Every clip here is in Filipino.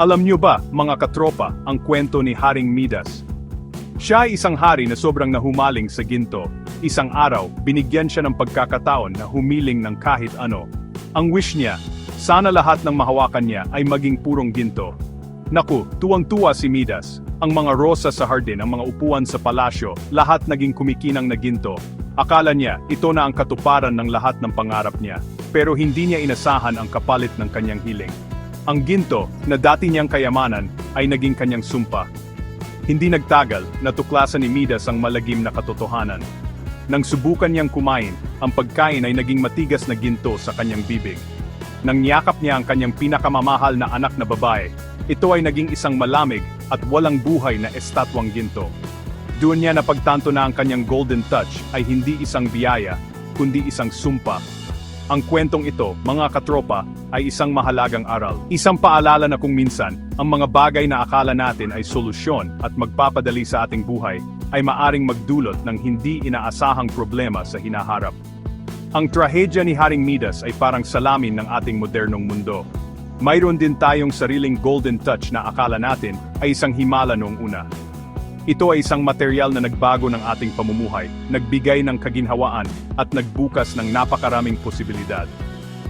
Alam niyo ba, mga katropa, ang kwento ni Haring Midas? Siya ay isang hari na sobrang nahumaling sa ginto. Isang araw, binigyan siya ng pagkakataon na humiling ng kahit ano. Ang wish niya, sana lahat ng mahawakan niya ay maging purong ginto. Naku, tuwang-tuwa si Midas. Ang mga rosa sa hardin, ang mga upuan sa palasyo, lahat naging kumikinang na ginto. Akala niya, ito na ang katuparan ng lahat ng pangarap niya. Pero hindi niya inasahan ang kapalit ng kanyang hiling. Ang ginto, na dati niyang kayamanan, ay naging kanyang sumpa. Hindi nagtagal, natuklasan ni Midas ang malagim na katotohanan. Nang subukan niyang kumain, ang pagkain ay naging matigas na ginto sa kanyang bibig. Nang niyakap niya ang kanyang pinakamamahal na anak na babae, ito ay naging isang malamig at walang buhay na estatwang ginto. Doon niya napagtanto na ang kanyang golden touch ay hindi isang biyaya, kundi isang sumpa. Ang kwentong ito, mga katropa, ay isang mahalagang aral. Isang paalala na kung minsan, ang mga bagay na akala natin ay solusyon at magpapadali sa ating buhay, ay maaring magdulot ng hindi inaasahang problema sa hinaharap. Ang trahedya ni Haring Midas ay parang salamin ng ating modernong mundo. Mayroon din tayong sariling golden touch na akala natin ay isang himala noong una. Ito ay isang material na nagbago ng ating pamumuhay, nagbigay ng kaginhawaan, at nagbukas ng napakaraming posibilidad.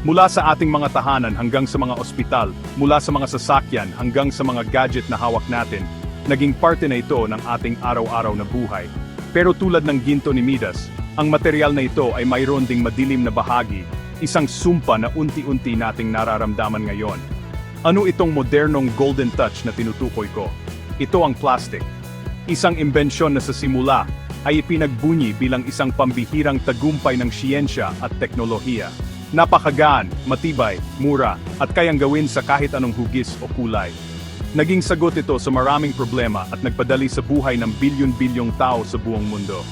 Mula sa ating mga tahanan hanggang sa mga ospital, mula sa mga sasakyan hanggang sa mga gadget na hawak natin, naging parte na ito ng ating araw-araw na buhay. Pero tulad ng ginto ni Midas, ang material na ito ay mayroon ding madilim na bahagi, isang sumpa na unti-unti nating nararamdaman ngayon. Ano itong modernong golden touch na tinutukoy ko? Ito ang plastic. Isang imbensyon na sa simula ay ipinagbunyi bilang isang pambihirang tagumpay ng siyensya at teknolohiya. Napakagaan, matibay, mura, at kayang gawin sa kahit anong hugis o kulay. Naging sagot ito sa maraming problema at nagpadali sa buhay ng bilyon-bilyong tao sa buong mundo.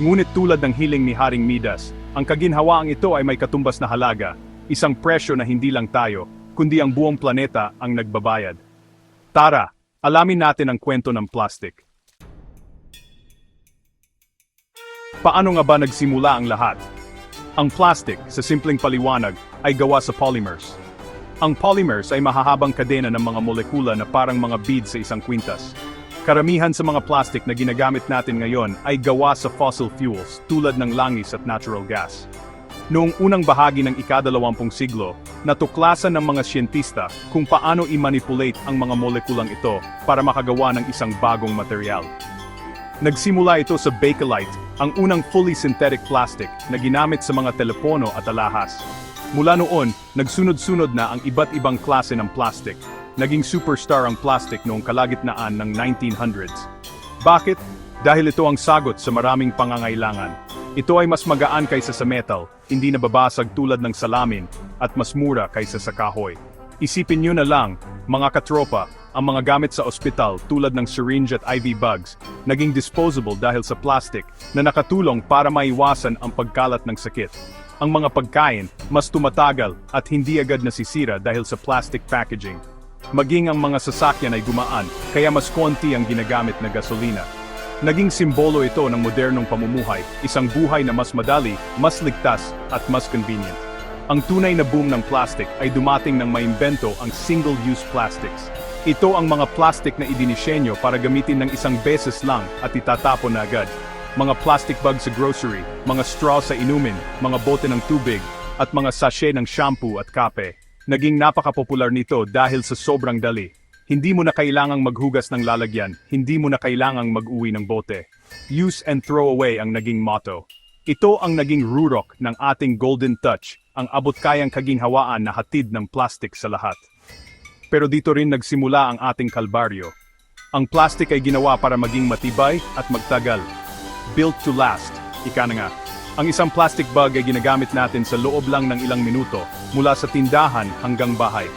Ngunit tulad ng hiling ni Haring Midas, ang kaginhawaang ito ay may katumbas na halaga, isang presyo na hindi lang tayo, kundi ang buong planeta ang nagbabayad. Tara, alamin natin ang kwento ng plastic. Paano nga ba nagsimula ang lahat? Ang plastic, sa simpleng paliwanag, ay gawa sa polymers. Ang polymers ay mahahabang kadena ng mga molekula na parang mga beads sa isang kwintas. Karamihan sa mga plastic na ginagamit natin ngayon ay gawa sa fossil fuels tulad ng langis at natural gas. Noong unang bahagi ng ikadalawampung siglo, natuklasan ng mga siyentista kung paano i-manipulate ang mga molekulang ito para makagawa ng isang bagong material. Nagsimula ito sa Bakelite, ang unang fully synthetic plastic na ginamit sa mga telepono at alahas. Mula noon, nagsunod-sunod na ang iba't ibang klase ng plastic. Naging superstar ang plastic noong kalagitnaan ng 1900s. Bakit? Dahil ito ang sagot sa maraming pangangailangan. Ito ay mas magaan kaysa sa metal, hindi nababasag tulad ng salamin, at mas mura kaysa sa kahoy. Isipin nyo na lang, mga katropa, ang mga gamit sa ospital tulad ng syringe at IV bags, naging disposable dahil sa plastic na nakatulong para maiwasan ang pagkalat ng sakit. Ang mga pagkain, mas tumatagal at hindi agad nasisira dahil sa plastic packaging. Maging ang mga sasakyan ay gumaan, kaya mas konti ang ginagamit na gasolina. Naging simbolo ito ng modernong pamumuhay, isang buhay na mas madali, mas ligtas, at mas convenient. Ang tunay na boom ng plastic ay dumating nang maimbento ang single-use plastics. Ito ang mga plastic na idinisenyo para gamitin ng isang beses lang at itatapon na agad. Mga plastic bag sa grocery, mga straw sa inumin, mga bote ng tubig, at mga sachet ng shampoo at kape. Naging napakapopular nito dahil sa sobrang dali. Hindi mo na kailangang maghugas ng lalagyan, hindi mo na kailangang mag-uwi ng bote. Use and throw away ang naging motto. Ito ang naging rurok ng ating golden touch, ang abot-kayang kaginhawaan na hatid ng plastic sa lahat. Pero dito rin nagsimula ang ating kalbaryo. Ang plastic ay ginawa para maging matibay at magtagal. Built to last, ika na nga. Ang isang plastic bag ay ginagamit natin sa loob lang ng ilang minuto, mula sa tindahan hanggang bahay.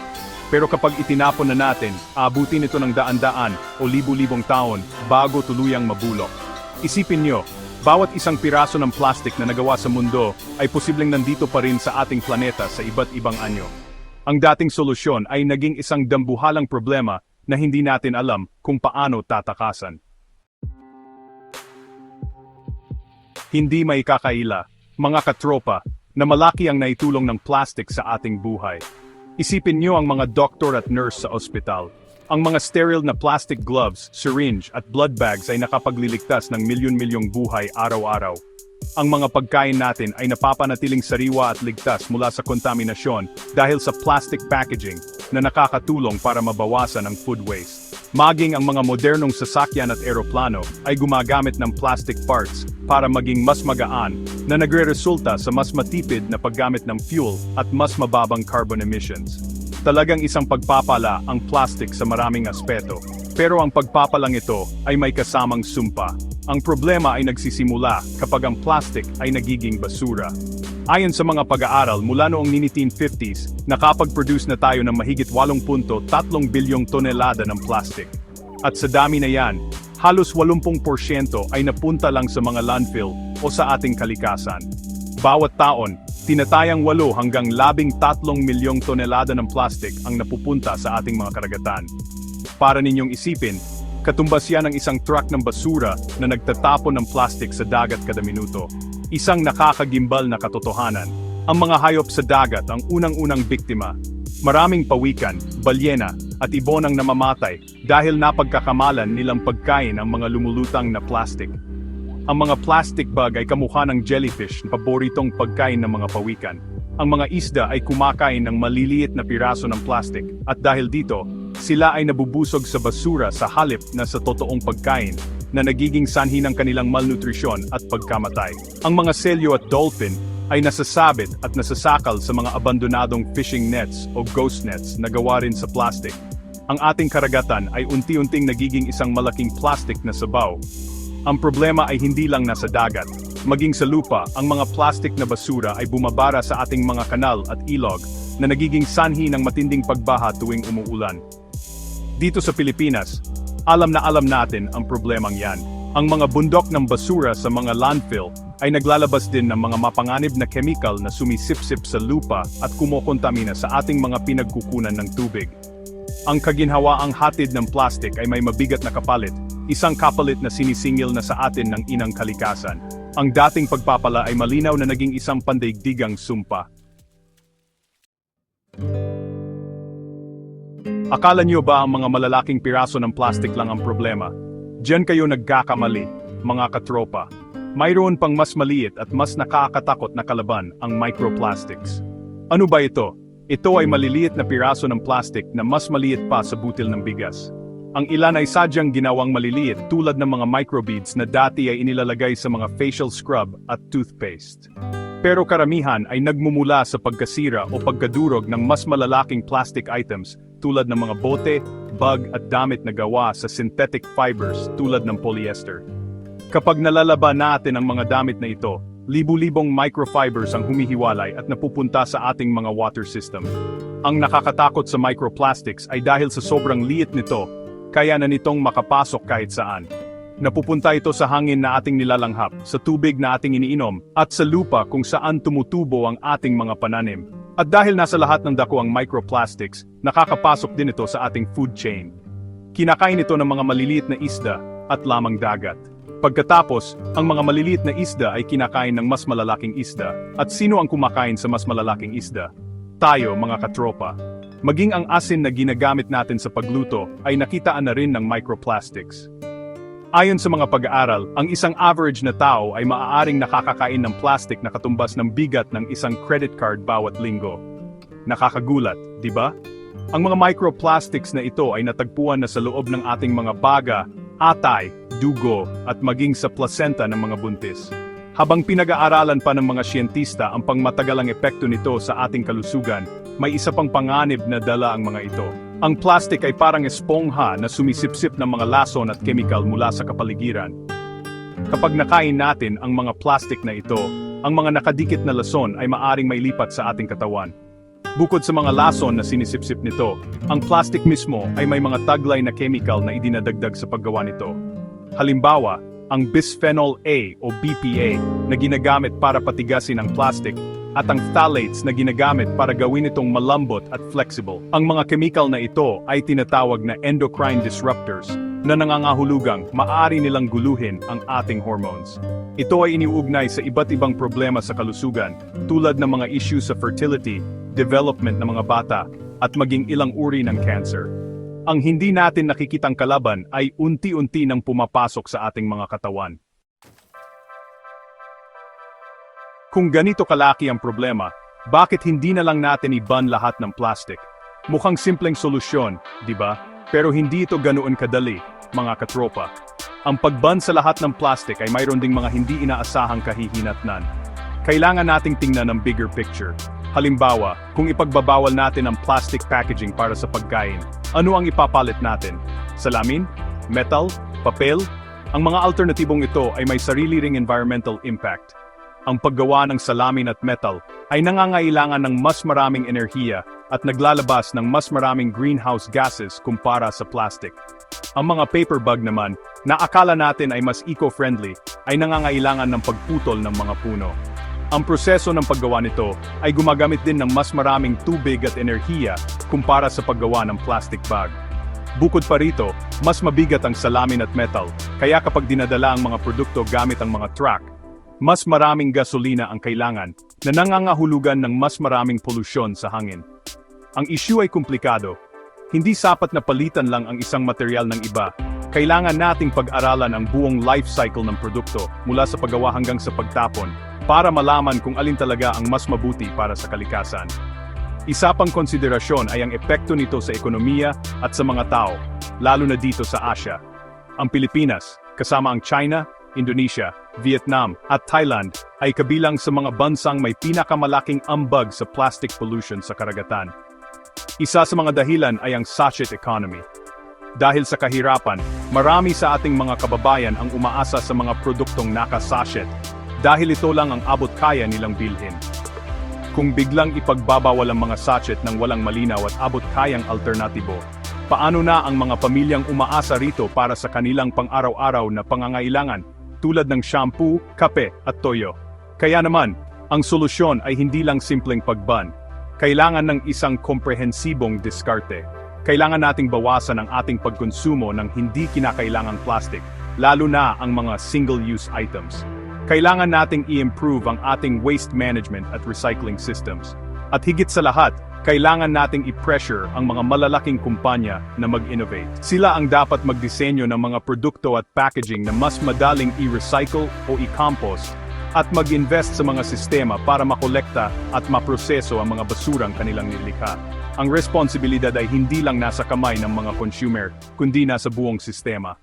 Pero kapag itinapon na natin, aabutin ito ng daan-daan o libu-libong taon bago tuluyang mabulok. Isipin nyo, bawat isang piraso ng plastic na nagawa sa mundo ay posibleng nandito pa rin sa ating planeta sa iba't ibang anyo. Ang dating solusyon ay naging isang dambuhalang problema na hindi natin alam kung paano tatakasan. Hindi may kakaila, mga katropa, na malaki ang naitulong ng plastic sa ating buhay. Isipin niyo ang mga doktor at nurse sa ospital. Ang mga sterile na plastic gloves, syringe at blood bags ay nakapagliligtas ng milyon-milyong buhay araw-araw. Ang mga pagkain natin ay napapanatiling sariwa at ligtas mula sa kontaminasyon dahil sa plastic packaging na nakakatulong para mabawasan ang food waste. Maging ang mga modernong sasakyan at eroplano ay gumagamit ng plastic parts para maging mas magaan na nagre-resulta sa mas matipid na paggamit ng fuel at mas mababang carbon emissions. Talagang isang pagpapala ang plastic sa maraming aspeto. Pero ang pagpapalang ito ay may kasamang sumpa. Ang problema ay nagsisimula kapag ang plastic ay nagiging basura. Ayon sa mga pag-aaral mula noong 1950s, nakapag-produce na tayo ng mahigit 8.3 bilyong tonelada ng plastic. At sa dami na yan, halos 80% ay napunta lang sa mga landfill o sa ating kalikasan. Bawat taon, tinatayang 8 hanggang 13 milyong tonelada ng plastic ang napupunta sa ating mga karagatan. Para ninyong isipin, katumbas yan ng isang truck ng basura na nagtatapon ng plastic sa dagat kada minuto. Isang nakakagimbal na katotohanan. Ang mga hayop sa dagat ang unang-unang biktima. Maraming pawikan, balyena, at ibon ang namamatay dahil napagkakamalan nilang pagkain ang mga lumulutang na plastic. Ang mga plastic bag ay kamukha ng jellyfish na paboritong pagkain ng mga pawikan. Ang mga isda ay kumakain ng maliliit na piraso ng plastic at dahil dito, sila ay nabubusog sa basura sa halip na sa totoong pagkain na nagiging sanhi ng kanilang malnutrisyon at pagkamatay. Ang mga selyo at dolphin ay nasasabit at nasasakal sa mga abandonadong fishing nets o ghost nets na gawa rin sa plastic. Ang ating karagatan ay unti-unting nagiging isang malaking plastic na sabaw. Ang problema ay hindi lang nasa dagat. Maging sa lupa, ang mga plastic na basura ay bumabara sa ating mga kanal at ilog na nagiging sanhi ng matinding pagbaha tuwing umuulan. Dito sa Pilipinas, alam na alam natin ang problemang yan. Ang mga bundok ng basura sa mga landfill ay naglalabas din ng mga mapanganib na chemical na sumisipsip sa lupa at kumokontamina sa ating mga pinagkukunan ng tubig. Ang kaginhawaang hatid ng plastic ay may mabigat na kapalit, isang kapalit na sinisingil na sa atin ng inang kalikasan. Ang dating pagpapala ay malinaw na naging isang pandaigdigang sumpa. Akala nyo ba ang mga malalaking piraso ng plastic lang ang problema? Diyan kayo nagkakamali, mga katropa. Mayroon pang mas maliit at mas nakakatakot na kalaban, ang microplastics. Ano ba ito? Ito ay maliliit na piraso ng plastic na mas maliit pa sa butil ng bigas. Ang ilan ay sadyang ginawang maliliit tulad ng mga microbeads na dati ay inilalagay sa mga facial scrub at toothpaste. Pero karamihan ay nagmumula sa pagkasira o pagkadurog ng mas malalaking plastic items tulad ng mga bote, bag at damit na gawa sa synthetic fibers tulad ng polyester. Kapag nalalaban natin ang mga damit na ito, libu-libong microfibers ang humihiwalay at napupunta sa ating mga water system. Ang nakakatakot sa microplastics ay dahil sa sobrang liit nito, kaya na nitong makapasok kahit saan. Napupunta ito sa hangin na ating nilalanghap, sa tubig na ating iniinom, at sa lupa kung saan tumutubo ang ating mga pananim. At dahil nasa lahat ng dako ang microplastics, nakakapasok din ito sa ating food chain. Kinakain ito ng mga maliliit na isda at lamang dagat. Pagkatapos, ang mga maliliit na isda ay kinakain ng mas malalaking isda. At sino ang kumakain sa mas malalaking isda? Tayo, mga katropa. Maging ang asin na ginagamit natin sa pagluto ay nakitaan na rin ng microplastics. Ayon sa mga pag-aaral, ang isang average na tao ay maaaring nakakakain ng plastic na katumbas ng bigat ng isang credit card bawat linggo. Nakakagulat, di ba? Ang mga microplastics na ito ay natagpuan na sa loob ng ating mga baga, atay, dugo, at maging sa placenta ng mga buntis. Habang pinag-aaralan pa ng mga siyentista ang pangmatagalang epekto nito sa ating kalusugan, may isa pang panganib na dala ang mga ito. Ang plastic ay parang espongha na sumisipsip ng mga lason at chemical mula sa kapaligiran. Kapag nakain natin ang mga plastic na ito, ang mga nakadikit na lason ay maaring mailipat sa ating katawan. Bukod sa mga lason na sinisipsip nito, ang plastic mismo ay may mga taglay na chemical na idinadagdag sa paggawa nito. Halimbawa, ang bisphenol A o BPA na ginagamit para patigasin ang plastic at ang phthalates na ginagamit para gawin itong malambot at flexible. Ang mga chemical na ito ay tinatawag na endocrine disruptors na nangangahulugang maaari nilang guluhin ang ating hormones. Ito ay iniugnay sa iba't ibang problema sa kalusugan tulad ng mga issues sa fertility, development ng mga bata, at maging ilang uri ng cancer. Ang hindi natin nakikitang kalaban ay unti-unti nang pumapasok sa ating mga katawan. Kung ganito kalaki ang problema, bakit hindi na lang natin iban lahat ng plastic? Mukhang simpleng solusyon, di ba? Pero hindi ito ganoon kadali, mga katropa. Ang pagban sa lahat ng plastic ay mayroon ding mga hindi inaasahang kahihinatnan. Kailangan nating tingnan ang bigger picture. Halimbawa, kung ipagbabawal natin ang plastic packaging para sa pagkain, ano ang ipapalit natin? Salamin? Metal? Papel? Ang mga alternatibong ito ay may sarili ring environmental impact. Ang paggawa ng salamin at metal ay nangangailangan ng mas maraming enerhiya at naglalabas ng mas maraming greenhouse gases kumpara sa plastic. Ang mga paper bag naman, na akala natin ay mas eco-friendly, ay nangangailangan ng pagputol ng mga puno. Ang proseso ng paggawa nito ay gumagamit din ng mas maraming tubig at enerhiya kumpara sa paggawa ng plastic bag. Bukod pa rito, mas mabigat ang salamin at metal, kaya kapag dinadala ang mga produkto gamit ang mga truck, mas maraming gasolina ang kailangan na nangangahulugan ng mas maraming polusyon sa hangin. Ang issue ay komplikado. Hindi sapat na palitan lang ang isang material ng iba. Kailangan nating pag-aralan ang buong life cycle ng produkto mula sa paggawa hanggang sa pagtapon para malaman kung alin talaga ang mas mabuti para sa kalikasan. Isa pang konsiderasyon ay ang epekto nito sa ekonomiya at sa mga tao, lalo na dito sa Asia. Ang Pilipinas, kasama ang China, Indonesia, Vietnam at Thailand ay kabilang sa mga bansang may pinakamalaking ambag sa plastic pollution sa karagatan. Isa sa mga dahilan ay ang sachet economy. Dahil sa kahirapan, marami sa ating mga kababayan ang umaasa sa mga produktong naka-sachet dahil ito lang ang abot kaya nilang bilhin. Kung biglang ipagbabawal ang mga sachet ng walang malinaw at abot kayang alternatibo, paano na ang mga pamilyang umaasa rito para sa kanilang pang-araw-araw na pangangailangan tulad ng shampoo, kape at toyo? Kaya naman, ang solusyon ay hindi lang simpleng pagban. Kailangan ng isang komprehensibong diskarte. Kailangan nating bawasan ang ating pagkonsumo ng hindi kinakailangang plastic, lalo na ang mga single-use items. Kailangan nating i-improve ang ating waste management at recycling systems. At higit sa lahat, kailangan nating i-pressure ang mga malalaking kumpanya na mag-innovate. Sila ang dapat magdisenyo ng mga produkto at packaging na mas madaling i-recycle o i-compost at mag-invest sa mga sistema para makolekta at maproseso ang mga basurang kanilang nilikha. Ang responsibilidad ay hindi lang nasa kamay ng mga consumer, kundi nasa buong sistema.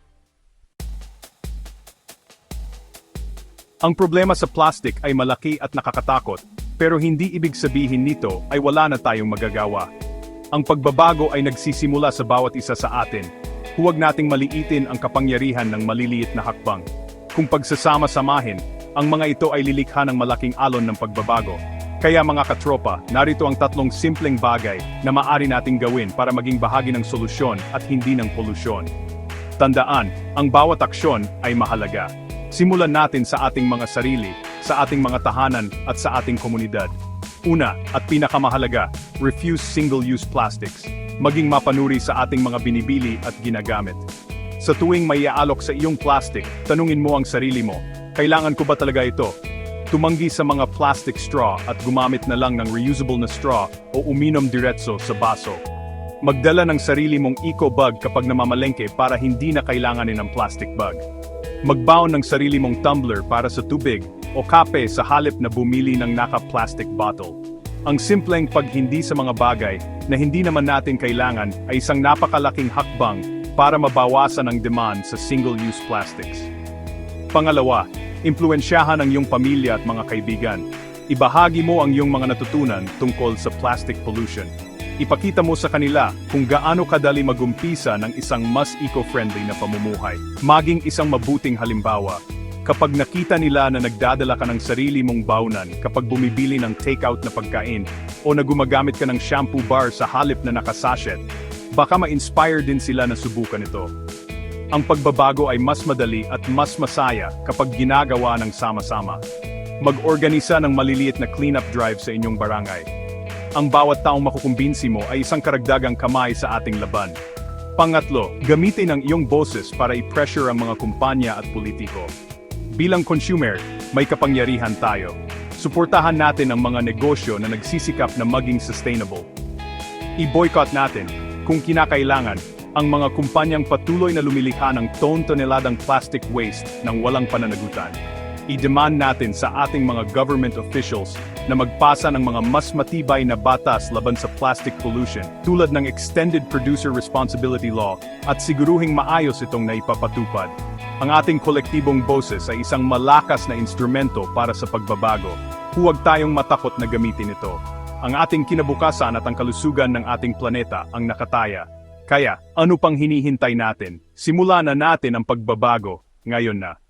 Ang problema sa plastic ay malaki at nakakatakot, pero hindi ibig sabihin nito ay wala na tayong magagawa. Ang pagbabago ay nagsisimula sa bawat isa sa atin. Huwag nating maliitin ang kapangyarihan ng maliliit na hakbang. Kung pagsasama-samahin, ang mga ito ay lilikha ng malaking alon ng pagbabago. Kaya mga katropa, narito ang tatlong simpleng bagay na maari nating gawin para maging bahagi ng solusyon at hindi ng polusyon. Tandaan, ang bawat aksyon ay mahalaga. Simulan natin sa ating mga sarili, sa ating mga tahanan at sa ating komunidad. Una, at pinakamahalaga, refuse single-use plastics. Maging mapanuri sa ating mga binibili at ginagamit. Sa tuwing may iaalok sa iyong plastic, tanungin mo ang sarili mo, kailangan ko ba talaga ito? Tumanggi sa mga plastic straw at gumamit na lang ng reusable na straw o uminom diretso sa baso. Magdala ng sarili mong eco bag kapag namamalengke para hindi na kailanganin ng plastic bag. Magbaon ng sarili mong tumbler para sa tubig o kape sa halip na bumili ng naka-plastic bottle. Ang simpleng paghindi sa mga bagay na hindi naman natin kailangan ay isang napakalaking hakbang para mabawasan ang demand sa single-use plastics. Pangalawa, impluensyahan ang iyong pamilya at mga kaibigan. Ibahagi mo ang iyong mga natutunan tungkol sa plastic pollution. Ipakita mo sa kanila kung gaano kadali magumpisa ng isang mas eco-friendly na pamumuhay. Maging isang mabuting halimbawa. Kapag nakita nila na nagdadala ka ng sarili mong baunan kapag bumibili ng takeout na pagkain o na gumagamit ka ng shampoo bar sa halip na nakasachet, baka ma-inspire din sila na subukan ito. Ang pagbabago ay mas madali at mas masaya kapag ginagawa ng sama-sama. Mag-organisa ng maliliit na cleanup drive sa inyong barangay ang bawat taong makukumbinsi mo ay isang karagdagang kamay sa ating laban. Pangatlo, gamitin ang iyong boses para i-pressure ang mga kumpanya at politiko. Bilang consumer, may kapangyarihan tayo. Suportahan natin ang mga negosyo na nagsisikap na maging sustainable. I-boycott natin, kung kinakailangan, ang mga kumpanyang patuloy na lumilikha ng ton-toneladang plastic waste ng walang pananagutan. I-demand natin sa ating mga government officials na magpasa ng mga mas matibay na batas laban sa plastic pollution tulad ng Extended Producer Responsibility Law at siguruhing maayos itong naipapatupad. Ang ating kolektibong boses ay isang malakas na instrumento para sa pagbabago. Huwag tayong matakot na gamitin ito. Ang ating kinabukasan at ang kalusugan ng ating planeta ang nakataya. Kaya, ano pang hinihintay natin? Simulan na natin ang pagbabago, ngayon na.